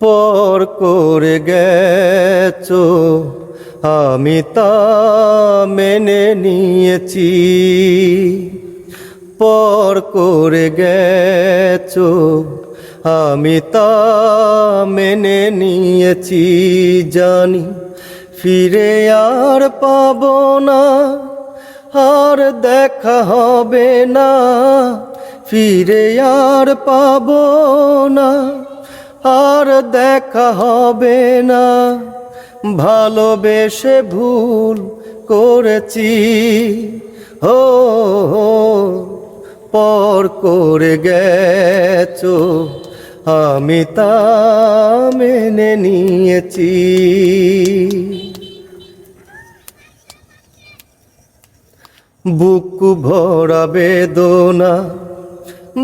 পর করে গেছো, আমি তা মেনে নিয়েছি। পর করে গেছো, আমি তা মেনে নিয়েছি, জানি ফিরে আর পাব না, আর দেখা হবে না, ফিরে আর পাবো না। আর দেখা হবে না। ভালোবেসে ভুল করেছি। ও পর করে গেছো। আমি তা মেনে নিয়েছি। বুক ভরা বেদনা,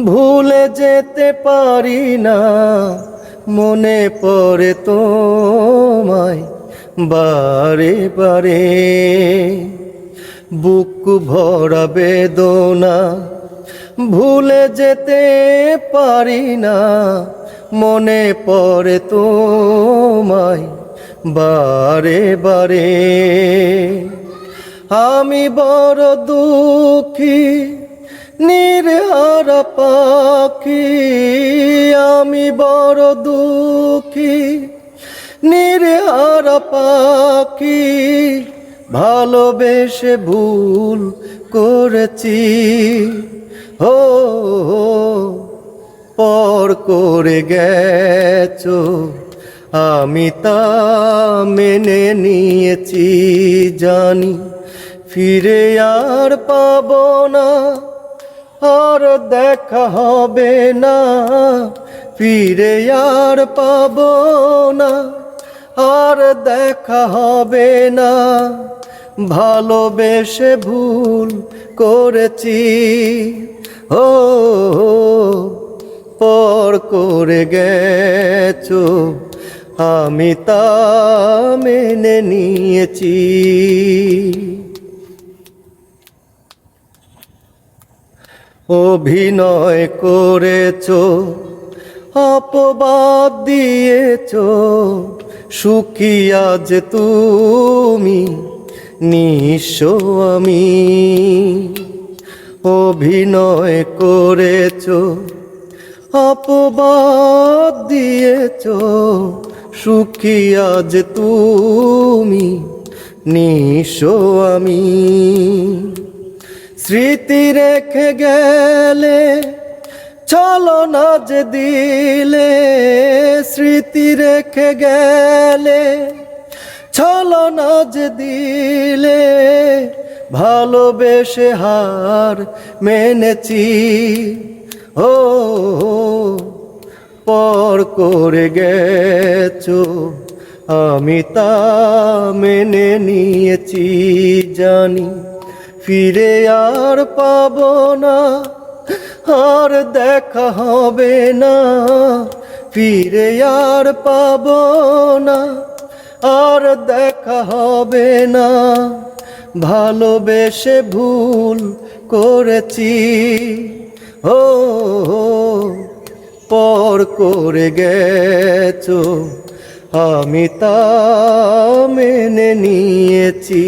ভুলে যেতে পারি না। মনে পড়ে তোমায় বারে বারে। বুক ভরা বেদনা, ভুলে যেতে পারি না। মনে পড়ে তোমায় বারে বারে। আমি বড় দুঃখী, নির্হার পাখি পাখি ভালোবেসে ভুল করেছি। ও পর করে গেছো, আমি তা মেনে নিয়েছি, জানি ফিরে আর পাব না, আর দেখা হবে না, ফিরে আর পাব না। আর দেখা হবে না। ভালোবেসে ভুল করেছি। ও পর করে গেছো। আমি তা মেনে নিয়েছি। অভিনয় করেছ। অপবাদ দিয়েছ, সুখী আজ তুমি, নিঃস্ব আমি। অভিনয় করেছ, অপবাদ দিয়েছ, সুখী আজ তুমি, নিঃস্ব আমি। স্মৃতি রেখে গেলে চলো না যে দিলে, স্মৃতি রেখে গেলে। চলো না যে দিলে, ভালোবেসে হার মেনেছি। ও, পর করে গেছো, আমি তা মেনে নিয়েছি জানি। ফিরে আর পাবো না আর দেখা হবে না, ফিরে আর পাবো না, আর দেখা হবে না। ভালোবেসে ভুল করেছি, ও, পর করে গেছো, আমি তা মেনে নিয়েছি।